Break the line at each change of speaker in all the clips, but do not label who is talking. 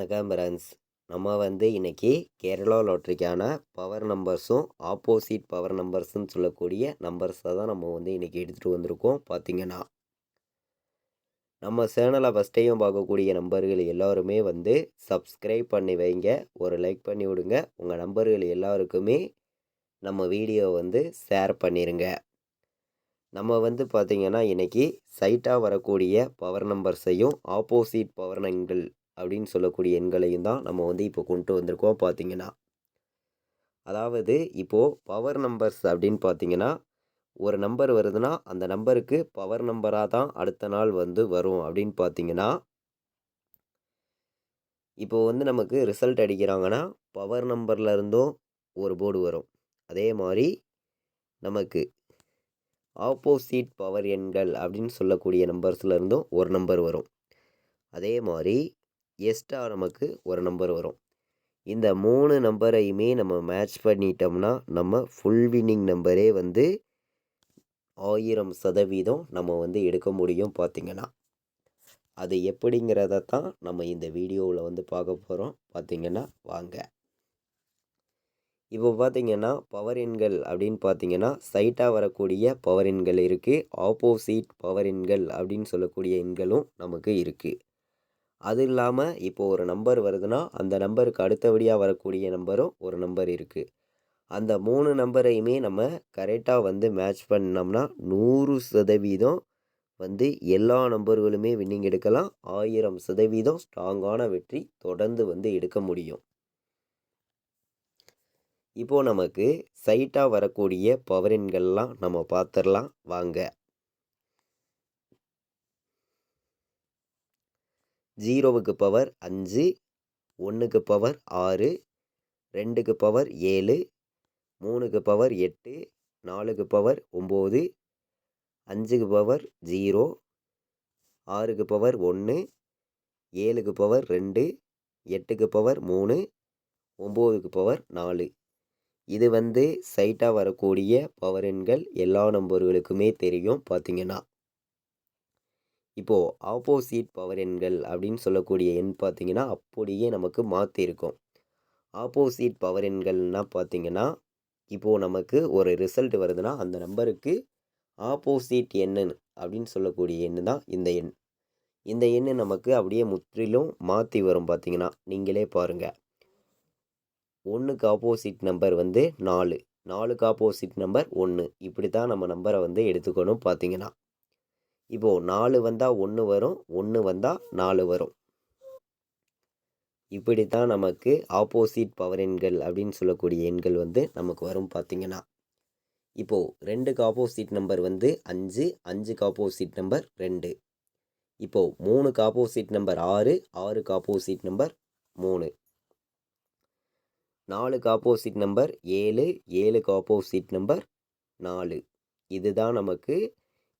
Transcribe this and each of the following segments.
வணக்கம் ஃப்ரெண்ட்ஸ் நம்ம வந்து இன்றைக்கி கேரளா லாட்ரிக்கான பவர் நம்பர்ஸும் ஆப்போசிட் பவர் நம்பர்ஸுன்னு சொல்லக்கூடிய நம்பர்ஸை தான் நம்ம வந்து இன்னைக்கு எடுத்துகிட்டு வந்திருக்கோம் பார்த்தீங்கன்னா நம்ம சேனலை ஃபஸ்ட்டையும் பார்க்கக்கூடிய நம்பர்கள் எல்லாருமே வந்து சப்ஸ்கிரைப் பண்ணி வைங்க ஒரு லைக் பண்ணி விடுங்க. உங்கள் நம்பர்கள் எல்லாருக்குமே நம்ம வீடியோ வந்து ஷேர் பண்ணிடுங்க நம்ம வந்து பார்த்திங்கன்னா இன்றைக்கி சைட்டாக வரக்கூடிய பவர் நம்பர்ஸையும் ஆப்போசிட் பவர் நங்கள் அப்படின்னு சொல்லக்கூடிய எண்களையும் தான் நம்ம வந்து இப்போ கொண்டு வந்திருக்கோம் பார்த்தீங்கன்னா. அதாவது இப்போது பவர் நம்பர்ஸ் அப்படின்னு பார்த்தீங்கன்னா ஒரு நம்பர் வருதுன்னா அந்த நம்பருக்கு பவர் நம்பராக தான் அடுத்த நாள் வந்து வரும் அப்படின்னு பார்த்தீங்கன்னா இப்போ வந்து நமக்கு ரிசல்ட் அடிக்கிறாங்கன்னா பவர் நம்பரில் இருந்தும் ஒரு போர்டு வரும். அதே மாதிரி நமக்கு ஆப்போசிட் பவர் எண்கள் அப்படின்னு சொல்லக்கூடிய நம்பர்ஸில் இருந்தும் ஒரு நம்பர் வரும். அதே மாதிரி எஸ்ட்டாக நமக்கு ஒரு நம்பர் வரும். இந்த மூணு நம்பரையுமே நம்ம மேட்ச் பண்ணிட்டோம்னா நம்ம ஃபுல் வின்னிங் நம்பரே வந்து ஆயிரம் சதவீதம் நம்ம வந்து எடுக்க முடியும் பார்த்திங்கன்னா அது எப்படிங்கிறத தான் நம்ம இந்த வீடியோவில் வந்து பார்க்க போகிறோம் பார்த்திங்கன்னா வாங்க. இப்போ பார்த்திங்கன்னா பவர் எண்கள் அப்படின்னு பார்த்தீங்கன்னா சைட்டாக வரக்கூடிய பவர் எண்கள் இருக்குது ஆப்போசிட் பவர் எண்கள் அப்படின்னு சொல்லக்கூடிய எண்களும் நமக்கு இருக்குது அது இல்லாமல் இப்போது ஒரு நம்பர் வருதுன்னா அந்த நம்பருக்கு அடுத்தபடியாக வரக்கூடிய நம்பரும் ஒரு நம்பர் இருக்குது அந்த மூணு நம்பரையுமே நம்ம கரெக்டாக வந்து மேட்ச் பண்ணோம்னா நூறு சதவீதம் வந்து எல்லா நம்பர்களுமே வின்னிங் எடுக்கலாம். ஆயிரம் சதவீதம் ஸ்ட்ராங்கான வெற்றி தொடர்ந்து வந்து எடுக்க முடியும். இப்போது நமக்கு சைட்டாக வரக்கூடிய பவரின்கள்லாம் நம்ம பார்த்துடலாம். வாங்க. ஜீரோவுக்கு பவர் அஞ்சு ஒன்றுக்கு பவர் ஆறு ரெண்டுக்கு பவர் ஏழு மூணுக்கு பவர் எட்டு நாலுக்கு பவர் ஒம்பது அஞ்சுக்கு பவர் ஜீரோ ஆறுக்கு பவர் ஒன்று ஏழுக்கு பவர் ரெண்டு எட்டுக்கு பவர் மூணு ஒம்போதுக்கு பவர் நாலு. இது வந்து சைட்டாக வரக்கூடிய பவர் எண்கள் எல்லா நம்பர்களுக்குமே தெரியும் பார்த்தீங்கன்னா இப்போது ஆப்போசிட் பவர் எண்கள் அப்படின்னு சொல்லக்கூடிய எண் பார்த்திங்கன்னா அப்படியே நமக்கு மாற்றிருக்கும் ஆப்போசிட் பவர் எண்கள்னால் பார்த்திங்கன்னா இப்போது நமக்கு ஒரு ரிசல்ட் வருதுன்னா அந்த நம்பருக்கு ஆப்போசிட் எண்ணு அப்படின்னு சொல்லக்கூடிய எண் தான் இந்த எண். இந்த எண்ணை நமக்கு அப்படியே முற்றிலும் மாற்றி வரும் பார்த்திங்கன்னா நீங்களே பாருங்கள் ஒன்றுக்கு ஆப்போசிட் நம்பர் வந்து நாலு. நாலுக்கு ஆப்போசிட் நம்பர் ஒன்று இப்படி தான் நம்ம நம்பரை வந்து எடுத்துக்கணும் பார்த்தீங்கன்னா. இப்போது நாலு வந்தால் ஒன்று வரும் ஒன்று வந்தால் நாலு வரும். இப்படி தான் நமக்கு ஆப்போசிட் பவர் எண்கள் அப்படின்னு சொல்லக்கூடிய எண்கள் வந்து நமக்கு வரும் பார்த்திங்கன்னா. இப்போது ரெண்டுக்கு ஆப்போசிட் நம்பர் வந்து அஞ்சு அஞ்சுக்கு ஆப்போசிட் நம்பர் ரெண்டு. இப்போது மூணுக்கு ஆப்போசிட் நம்பர் ஆறு ஆறுக்கு ஆப்போசிட் நம்பர் மூணு. நாலுக்கு ஆப்போசிட் நம்பர் ஏழு ஏழுக்கு ஆப்போசிட் நம்பர் நாலு. இதுதான் நமக்கு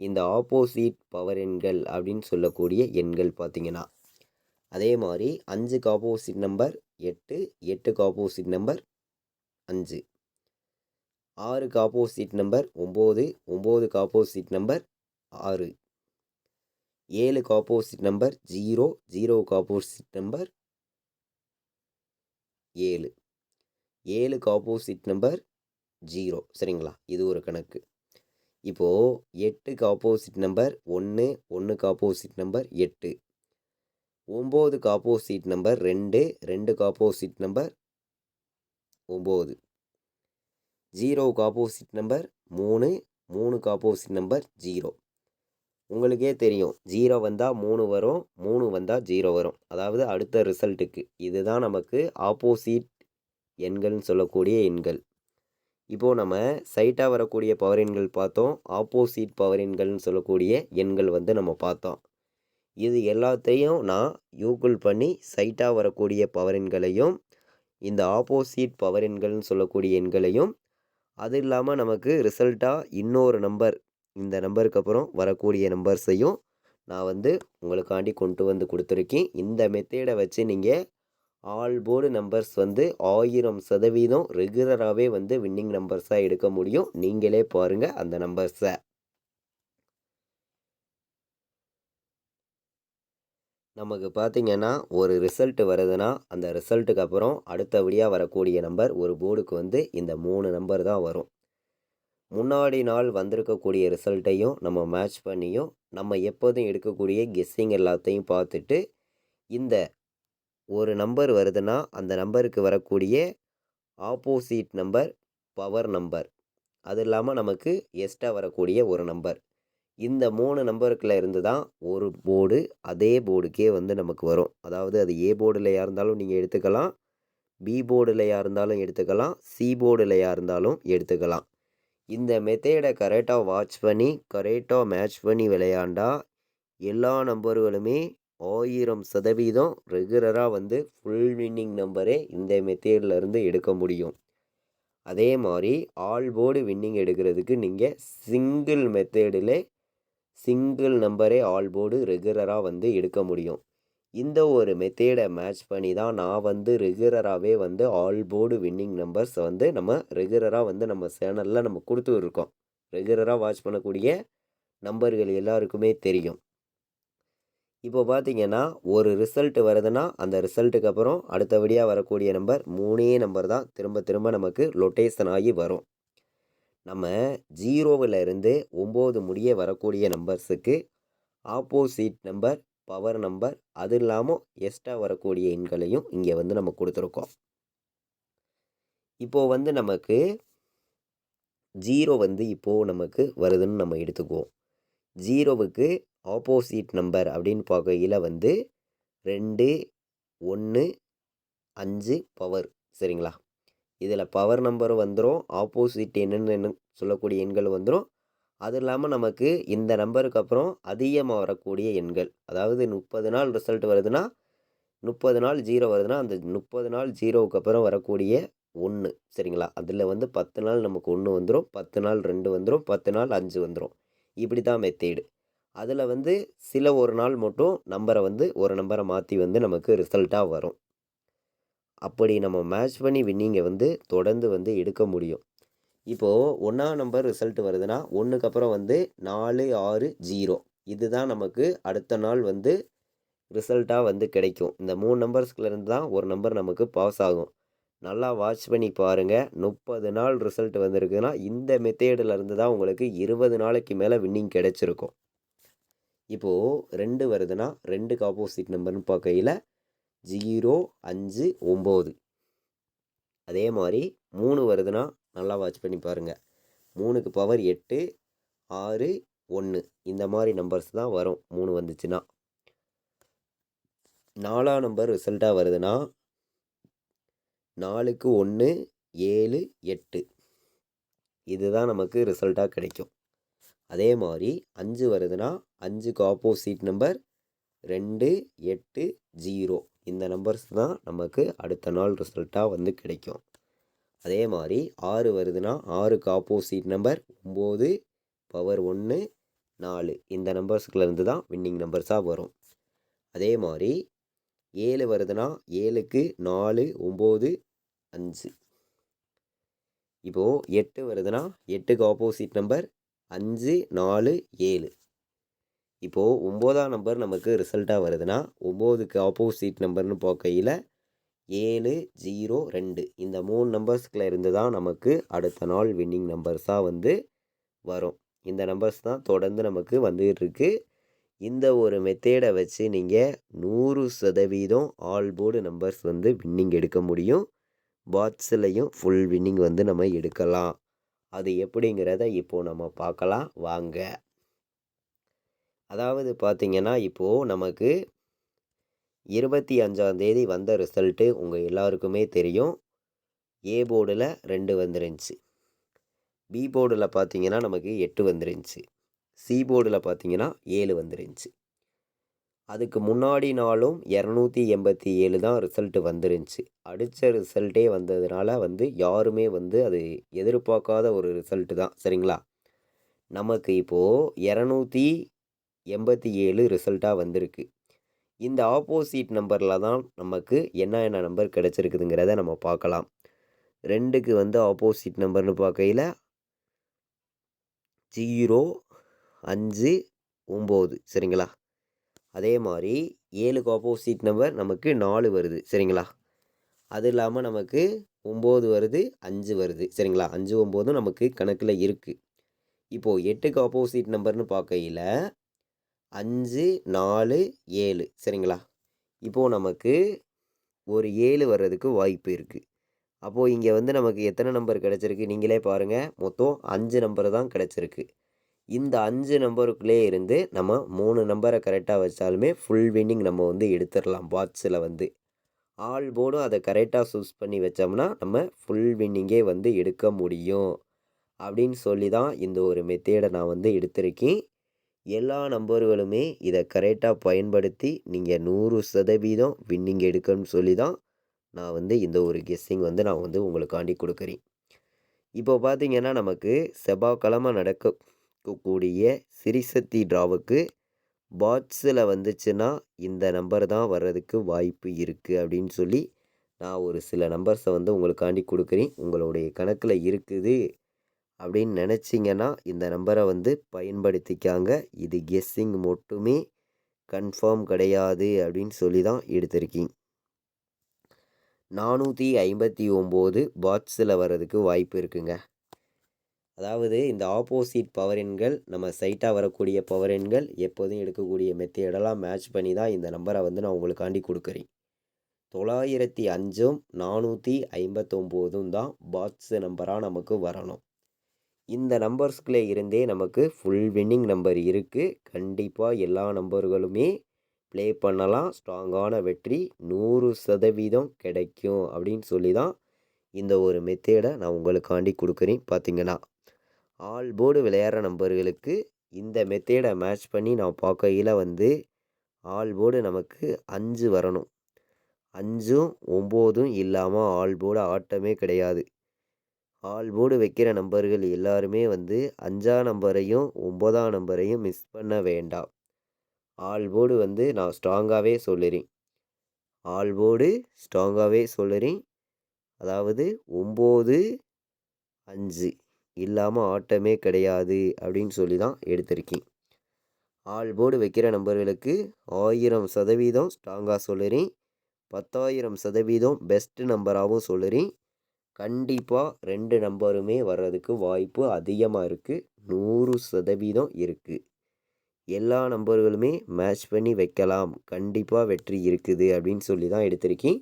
இந்த ஆப்போசிட் பவர் எண்கள் அப்படின்னு சொல்லக்கூடிய எண்கள் பார்த்திங்கன்னா அதே மாதிரி அஞ்சுக்கு ஆப்போசிட் நம்பர் எட்டு எட்டுக்கு ஆப்போசிட் நம்பர் அஞ்சு. ஆறுக்கு ஆப்போசிட் நம்பர் ஒம்பது ஒம்போதுக்கு ஆப்போசிட் நம்பர் ஆறு. ஏழுக்கு ஆப்போசிட் நம்பர் ஜீரோ ஜீரோவுக்கு ஆப்போசிட் நம்பர் ஏழு. ஏழுக்கு ஆப்போசிட் நம்பர் ஜீரோ சரிங்களா? இது ஒரு கணக்கு. இப்போது எட்டுக்கு ஆப்போசிட் நம்பர் ஒன்று ஒன்றுக்கு ஆப்போசிட் நம்பர் எட்டு. ஒம்போதுக்கு ஆப்போசிட் நம்பர் ரெண்டு ரெண்டுக்கு ஆப்போசிட் நம்பர் ஒம்பது. ஜீரோவுக்கு ஆப்போசிட் நம்பர் மூணு மூணுக்கு ஆப்போசிட் நம்பர் ஜீரோ. உங்களுக்கே தெரியும் ஜீரோ வந்தால் மூணு வரும் மூணு வந்தால் ஜீரோ வரும். அதாவது அடுத்த ரிசல்ட்டுக்கு இதுதான் நமக்கு ஆப்போசிட் எண்கள்னு சொல்லக்கூடிய எண்கள். இப்போது நம்ம சைட்டாக வரக்கூடிய பவர் எண்கள் பார்த்தோம். ஆப்போசிட் பவர் எண்கள்னு சொல்லக்கூடிய எண்கள் வந்து நம்ம பார்த்தோம். இது எல்லாத்தையும் நான் யூகுள் பண்ணி சைட்டாக வரக்கூடிய பவர் எண்களையும் இந்த ஆப்போசிட் பவர் எண்கள்னு சொல்லக்கூடிய எண்களையும் அது இல்லாமல் நமக்கு ரிசல்ட்டாக இன்னொரு நம்பர் இந்த நம்பருக்கு அப்புறம் வரக்கூடிய நம்பர்ஸையும் நான் வந்து உங்களுக்காண்டி கொண்டு வந்து கொடுத்துருக்கேன். இந்த மெத்தேடை வச்சு நீங்கள் ஆல் போர்டு நம்பர்ஸ் வந்து ஆயிரம் சதவீதம் ரெகுலராகவே வந்து வின்னிங் நம்பர்ஸாக எடுக்க முடியும். நீங்களே பாருங்கள் அந்த நம்பர்ஸை நமக்கு பார்த்திங்கன்னா ஒரு ரிசல்ட் வருதுன்னா அந்த ரிசல்ட்டுக்கு அப்புறம் அடுத்தபடியாக வரக்கூடிய நம்பர் ஒரு போர்டுக்கு வந்து இந்த மூணு நம்பர் தான் வரும். முன்னாடி நாள் வந்திருக்கக்கூடிய ரிசல்ட்டையும் நம்ம மேட்ச் பண்ணியும் நம்ம எப்போதும் எடுக்கக்கூடிய கெஸ்ஸிங் எல்லாத்தையும் பார்த்துட்டு இந்த ஒரு நம்பர் வருதுன்னா அந்த நம்பருக்கு வரக்கூடிய ஆப்போசிட் நம்பர் பவர் நம்பர். அது இல்லாமல் நமக்கு எக்ஸ்ட்ரா வரக்கூடிய ஒரு நம்பர். இந்த மூணு நம்பருக்குள்ள இருந்து தான் ஒரு போர்டு அதே போர்டுக்கே வந்து நமக்கு வரும். அதாவது அது ஏ போர்டுலையாக இருந்தாலும் நீங்கள் எடுத்துக்கலாம் பி போர்டுலையாக இருந்தாலும் எடுத்துக்கலாம் சி போர்டுலையாக இருந்தாலும் எடுத்துக்கலாம். இந்த மெத்தேடை கரெக்டாக வாட்ச் பண்ணி கரெக்டாக மேட்ச் பண்ணி விளையாண்டா எல்லா நம்பர்களுமே ஆயிரம் சதவீதம் ரெகுலராக வந்து ஃபுல் வின்னிங் நம்பரே இந்த மெத்தேட்லேருந்து எடுக்க முடியும். அதே மாதிரி ஆல் போர்டு வின்னிங் எடுக்கிறதுக்கு நீங்கள் சிங்கிள் மெத்தேடில் சிங்கிள் நம்பரே ஆல் போர்டு ரெகுலராக வந்து எடுக்க முடியும். இந்த ஒரு மெத்தேடை மேட்ச் பண்ணி தான் நான் வந்து ரெகுலராகவே வந்து ஆல் போர்டு வின்னிங் நம்பர்ஸ் வந்து நம்ம ரெகுலராக வந்து நம்ம சேனலில் நம்ம கொடுத்துருக்கோம் ரெகுலராக வாட்ச் பண்ணக்கூடிய நம்பர்கள் எல்லாருக்குமே தெரியும். இப்போ பார்த்தீங்கன்னா ஒரு ரிசல்ட் வருதுன்னா அந்த ரிசல்ட்டுக்கு அப்புறம் அடுத்தபடியாக வரக்கூடிய நம்பர் மூணே நம்பர் தான். திரும்ப திரும்ப நமக்கு லொட்டேஷன் ஆகி வரும். நம்ம ஜீரோவில் இருந்து ஒம்பது முடிய வரக்கூடிய நம்பர்ஸுக்கு ஆப்போசிட் நம்பர் பவர் நம்பர் அது இல்லாமல் எக்ஸ்ட்ரா வரக்கூடிய எண்களையும் இங்கே வந்து நம்ம கொடுத்துருக்கோம். இப்போது வந்து நமக்கு ஜீரோ வந்து இப்போது நமக்கு வருதுன்னு நம்ம எடுத்துக்குவோம். ஜீரோவுக்கு ஆப்போசிட் நம்பர் அப்படின்னு பார்க்கையில் வந்து ரெண்டு ஒன்று அஞ்சு பவர் சரிங்களா? இதில் பவர் நம்பர் வந்துடும் ஆப்போசிட் என்னென்னு சொல்லக்கூடிய எண்கள் வந்துடும் அது இல்லாமல் நமக்கு இந்த நம்பருக்கு அப்புறம் அதிகமாக வரக்கூடிய எண்கள் அதாவது முப்பது நாள் ரிசல்ட் வருதுன்னா முப்பது நாள் ஜீரோ வருதுன்னா அந்த முப்பது நாள் ஜீரோவுக்கு அப்புறம் வரக்கூடிய ஒன்று சரிங்களா? அதில் வந்து பத்து நாள் நமக்கு ஒன்று வந்துடும் பத்து நாள் ரெண்டு வந்துடும் பத்து நாள் அஞ்சு வந்துடும் இப்படி தான் மெத்தேடு அதில் வந்து சில ஒரு நாள் மட்டும் நம்பரை வந்து ஒரு நம்பரை மாற்றி வந்து நமக்கு ரிசல்ட்டாக வரும். அப்படி நம்ம மேட்ச் பண்ணி வின்னிங்கை வந்து தொடர்ந்து வந்து எடுக்க முடியும். இப்போது ஒன்றாம் நம்பர் ரிசல்ட் வருதுன்னா ஒன்றுக்கு அப்புறம் வந்து நாலு ஆறு ஜீரோ. இதுதான் நமக்கு அடுத்த நாள் வந்து ரிசல்ட்டாக வந்து கிடைக்கும். இந்த மூணு நம்பர்ஸ்க்குலேருந்து தான் ஒரு நம்பர் நமக்கு பாஸ் ஆகும். நல்லா வாட்ச் பண்ணி பாருங்கள் முப்பது நாள் ரிசல்ட் வந்திருக்குன்னா இந்த மெத்தேடில் இருந்து தான் உங்களுக்கு இருபது நாளைக்கு மேலே வின்னிங் கிடைச்சிருக்கும். இப்போது ரெண்டு வருதுன்னா ரெண்டுக்கு ஆப்போசிட் நம்பர்னு பார்க்கையில் ஜீரோ அஞ்சு ஒம்பது. அதே மாதிரி மூணு வருதுன்னா நல்லா வாட்ச் பண்ணி பாருங்கள் மூணுக்கு பவர் எட்டு ஆறு ஒன்று இந்த மாதிரி நம்பர்ஸ் தான் வரும். மூணு வந்துச்சுன்னா. நாலாம் நம்பர் ரிசல்ட்டாக வருதுன்னா நாலுக்கு ஒன்று ஏழு எட்டு. இதுதான் நமக்கு ரிசல்ட்டாக கிடைக்கும். அதே மாதிரி அஞ்சு வருதுன்னா அஞ்சுக்கு ஆப்போசிட் நம்பர் ரெண்டு எட்டு ஜீரோ இந்த நம்பர்ஸ் தான் நமக்கு அடுத்த நாள் ரிசல்ட்டாக வந்து கிடைக்கும். அதே மாதிரி ஆறு வருதுன்னா ஆறுக்கு ஆப்போசிட் நம்பர் ஒம்பது பவர் ஒன்று நாலு. இந்த நம்பர்ஸ்லேருந்து தான் வின்னிங் நம்பர்ஸாக வரும். அதே மாதிரி ஏழு வருதுன்னா ஏழுக்கு நாலு ஒம்பது அஞ்சு. இப்போது எட்டு வருதுன்னா எட்டுக்கு ஆப்போசிட் நம்பர் அஞ்சு நாலு ஏழு. இப்போது ஒம்போதாம் நம்பர் நமக்கு ரிசல்ட்டாக வருதுன்னா ஒம்போதுக்கு ஆப்போசிட் நம்பர்னு போக்கையில் ஏழு ஜீரோ ரெண்டு. இந்த மூணு நம்பர்ஸ்கில் இருந்து தான் நமக்கு அடுத்த நாள் வின்னிங் நம்பர்ஸாக வந்து வரும். இந்த நம்பர்ஸ் தான் தொடர்ந்து நமக்கு வந்துகிட்ருக்கு இந்த ஒரு மெத்தேடை வச்சு நீங்கள் நூறு சதவீதம் ஆல் போர்டு நம்பர்ஸ் வந்து வின்னிங் எடுக்க முடியும். பாட்ஸ்லையும் ஃபுல் வின்னிங் வந்து நம்ம எடுக்கலாம். அது எப்படிங்கிறத இப்போது நம்ம பார்க்கலாம். வாங்க. அதாவது பார்த்திங்கன்னா இப்போது நமக்கு இருபத்தி அஞ்சாந்தேதி வந்த ரிசல்ட்டு உங்கள் எல்லாருக்குமே தெரியும். ஏ போர்டில் ரெண்டு வந்துருந்துச்சு. பி போர்டில் பார்த்தீங்கன்னா நமக்கு எட்டு வந்துருந்துச்சு. சி போர்டில் பார்த்தீங்கன்னா ஏழு வந்துருந்துச்சு. அதுக்கு முன்னாடி நாளும் இரநூத்தி எண்பத்தி ஏழு தான் ரிசல்ட்டு வந்துருந்துச்சு. அடித்த ரிசல்ட்டே வந்ததுனால வந்து யாருமே வந்து அது எதிர்பார்க்காத ஒரு ரிசல்ட்டு தான். சரிங்களா? நமக்கு இப்போது இரநூத்தி எண்பத்தி ஏழு ரிசல்ட்டாக வந்திருக்கு. இந்த ஆப்போசிட் நம்பரில் தான் நமக்கு என்ன என்ன நம்பர் கிடச்சிருக்குதுங்கிறத நம்ம பார்க்கலாம். ரெண்டுக்கு வந்து ஆப்போசிட் நம்பர்னு பார்க்கையில் ஜீரோ அஞ்சு ஒம்பது. சரிங்களா? அதே மாதிரி ஏழுக்கு ஆப்போசிட் நம்பர் நமக்கு நாலு வருது. சரிங்களா? அது இல்லாமல் நமக்கு ஒம்பது வருது அஞ்சு வருது. சரிங்களா? அஞ்சு ஒம்போதும் நமக்கு கணக்கில் இருக்குது இப்போது எட்டுக்கு ஆப்போசிட் நம்பர்னு பார்க்கையில் அஞ்சு நாலு ஏழு. சரிங்களா? இப்போது நமக்கு ஒரு ஏழு வர்றதுக்கு வாய்ப்பு இருக்குது அப்போது இங்கே வந்து நமக்கு எத்தனை நம்பர் கிடச்சிருக்கு? நீங்களே பாருங்கள் மொத்தம் அஞ்சு நம்பர் தான் கிடச்சிருக்கு. இந்த அஞ்சு நம்பருக்குள்ளே இருந்து நம்ம மூணு நம்பரை கரெக்டாக வச்சாலுமே ஃபுல் வின்னிங் நம்ம வந்து எடுத்துடலாம் பாட்ஸில் வந்து. ஆல் போர்டும் அதை கரெக்டாக சூஸ் பண்ணி வச்சோம்னா நம்ம ஃபுல் வின்னிங்கே வந்து எடுக்க முடியும். அப்படின்னு சொல்லி தான் இந்த ஒரு மெத்தேடை நான் வந்து எடுத்திருக்கேன். எல்லா நம்பர்களுமே இதை கரெக்டாக பயன்படுத்தி நீங்கள் நூறு சதவீதம் வின்னிங் எடுக்கணும்னு சொல்லி தான் நான் வந்து இந்த ஒரு கெஸ்ஸிங் வந்து நான் வந்து உங்களுக்காண்டி கொடுக்குறேன். இப்போ பார்த்தீங்கன்னா நமக்கு செவ்வாய்க்கிழமை இருக்கக்கூடிய சிறிசக்தி ட்ராவுக்கு பாட்ஸில் வந்துச்சுன்னா இந்த நம்பர் தான் வர்றதுக்கு வாய்ப்பு இருக்குது அப்படின்னு சொல்லி நான் ஒரு சில நம்பர்ஸை வந்து உங்களுக்காண்டி கொடுக்குறேன். உங்களுடைய கணக்கில் இருக்குது அப்படின்னு நினச்சிங்கன்னா இந்த நம்பரை வந்து பயன்படுத்திக்காங்க. இது கெஸ்ஸிங் மட்டுமே கன்ஃபார்ம் கிடையாது அப்படின்னு சொல்லி தான் எடுத்திருக்கீங்க. நானூற்றி ஐம்பத்தி ஒம்பது பாட்ஸில் வர்றதுக்கு வாய்ப்பு இருக்குங்க. அதாவது இந்த ஆப்போசிட் பவர் எண்கள் நம்ம சைட்டாக வரக்கூடிய பவர் எண்கள் எப்போதும் எடுக்கக்கூடிய மெத்தேடெல்லாம் மேட்ச் பண்ணி தான் இந்த நம்பரை வந்து நான் உங்களுக்காண்டி கொடுக்குறேன். தொள்ளாயிரத்தி அஞ்சும் நானூற்றி ஐம்பத்தொம்போதும் தான் பாட்ஸ் நம்பராக நமக்கு வரணும். இந்த நம்பர்ஸ்குள்ளே இருந்தே நமக்கு ஃபுல் வின்னிங் நம்பர் இருக்குது கண்டிப்பாக எல்லா நம்பர்களுமே ப்ளே பண்ணலாம். ஸ்ட்ராங்கான வெற்றி நூறு சதவீதம் கிடைக்கும் அப்படின்னு சொல்லி தான் இந்த ஒரு மெத்தேடை நான் உங்களுக்காண்டி கொடுக்குறேன். பார்த்தீங்கன்னா ஆல் போர்டு விளையாடுற நம்பர்களுக்கு இந்த மெத்தேடை மேட்ச் பண்ணி நான் பார்க்கையில் வந்து ஆல் போர்டு நமக்கு அஞ்சு வரணும். அஞ்சும் ஒம்போதும் இல்லாமல் ஆல் போர்டு ஆட்டமே கிடையாது. ஆல் போர்டு வைக்கிற நம்பர்கள் எல்லாருமே வந்து அஞ்சாம் நம்பரையும் ஒம்பதாம் நம்பரையும் மிஸ் பண்ண வேண்டாம். ஆல் போர்டு வந்து நான் ஸ்ட்ராங்காகவே சொல்லுறேன். ஆல் போர்டு ஸ்ட்ராங்காகவே சொல்லுறேன். அதாவது ஒம்பது அஞ்சு. இல்லாமல் ஆட்டமே கிடையாது அப்படின்னு சொல்லி தான் எடுத்திருக்கேன். ஆல் போர்டு வைக்கிற நம்பர்களுக்கு ஆயிரம் சதவீதம் ஸ்ட்ராங்காக சொல்லுறேன். பத்தாயிரம் சதவீதம் பெஸ்ட்டு நம்பராகவும் சொல்லுறேன். கண்டிப்பாக ரெண்டு நம்பருமே வர்றதுக்கு வாய்ப்பு அதிகமாக இருக்குது நூறு சதவீதம் இருக்குது எல்லா நம்பர்களுமே மேட்ச் பண்ணி வைக்கலாம். கண்டிப்பாக வெற்றி இருக்குது அப்படின்னு சொல்லி தான் எடுத்திருக்கேன்.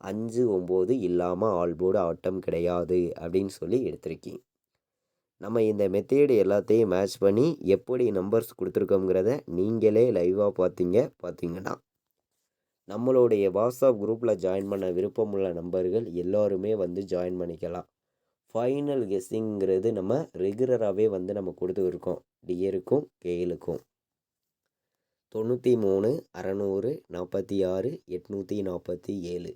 அஞ்சு ஒம்பது இல்லாமல் ஆல் போர்டு ஆட்டம் கிடையாது அப்படின்னு சொல்லி எடுத்திருக்கேன். நம்ம இந்த மெத்தேடு எல்லாத்தையும் மேட்ச் பண்ணி எப்படி நம்பர்ஸ் கொடுத்துருக்கோங்கிறத நீங்களே லைவாக பார்த்தீங்க பார்த்தீங்கன்னா நம்மளுடைய வாட்ஸ்அப் குரூப்பில் ஜாயின் பண்ண விருப்பமுள்ள நம்பர்கள் எல்லோருமே வந்து ஜாயின் பண்ணிக்கலாம். ஃபைனல் கெஸ்ஸிங்கிறது நம்ம ரெகுலராகவே வந்து நம்ம கொடுத்துருக்கோம். டியருக்கும் கேலுக்கும் தொண்ணூற்றி மூணு அறநூறு நாற்பத்தி ஆறு எட்நூற்றி நாற்பத்தி ஏழு.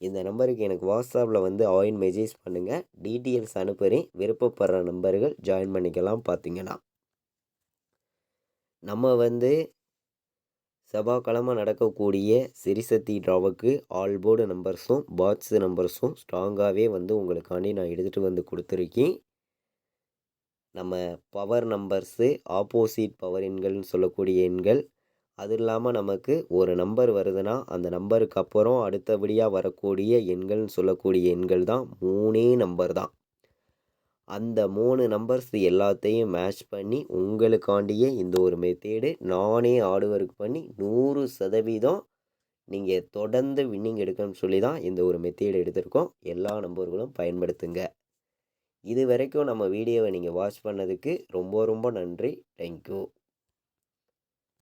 இந்த நம்பருக்கு எனக்கு வாட்ஸ்அப்பில் வந்து ஆயின் மெசேஜ் பண்ணுங்கள் டீட்டெயில்ஸ் அனுப்புகிறேன் விருப்பப்படுற நம்பர்கள் ஜாயின் பண்ணிக்கலாம் பார்த்தீங்கன்னா. நம்ம வந்து செவ்வாய்க்கிழமை நடக்கக்கூடிய சிறிசக்தி ட்ராவுக்கு ஆல் போர்டு நம்பர்ஸும் பாட்ஸ் நம்பர்ஸும் ஸ்ட்ராங்காகவே வந்து உங்களுக்காண்டி நான் எடுத்துகிட்டு வந்து கொடுத்துருக்கேன். நம்ம பவர் நம்பர்ஸு ஆப்போசிட் பவர் எண்கள்னு சொல்லக்கூடிய எண்கள் அது இல்லாமல் நமக்கு ஒரு நம்பர் வருதுன்னா அந்த நம்பருக்கு அப்புறம் அடுத்தபடியாக வரக்கூடிய எண்கள்னு சொல்லக்கூடிய எண்கள் தான் மூணே நம்பர் தான். அந்த மூணு நம்பர்ஸ் எல்லாத்தையும் மேட்ச் பண்ணி உங்களுக்காண்டியே இந்த ஒரு மெத்தேடு நானே ஆடுவருக்கு பண்ணி நூறு சதவீதம் நீங்கள் தொடர்ந்து வின்னிங் எடுக்கணும்னு சொல்லி தான் இந்த ஒரு மெத்தேடு எடுத்திருக்கோம். எல்லா நம்பர்களும் பயன்படுத்துங்க. இது வரைக்கும் நம்ம வீடியோவை நீங்கள் வாட்ச் பண்ணதுக்கு ரொம்ப ரொம்ப நன்றி. தேங்க்யூ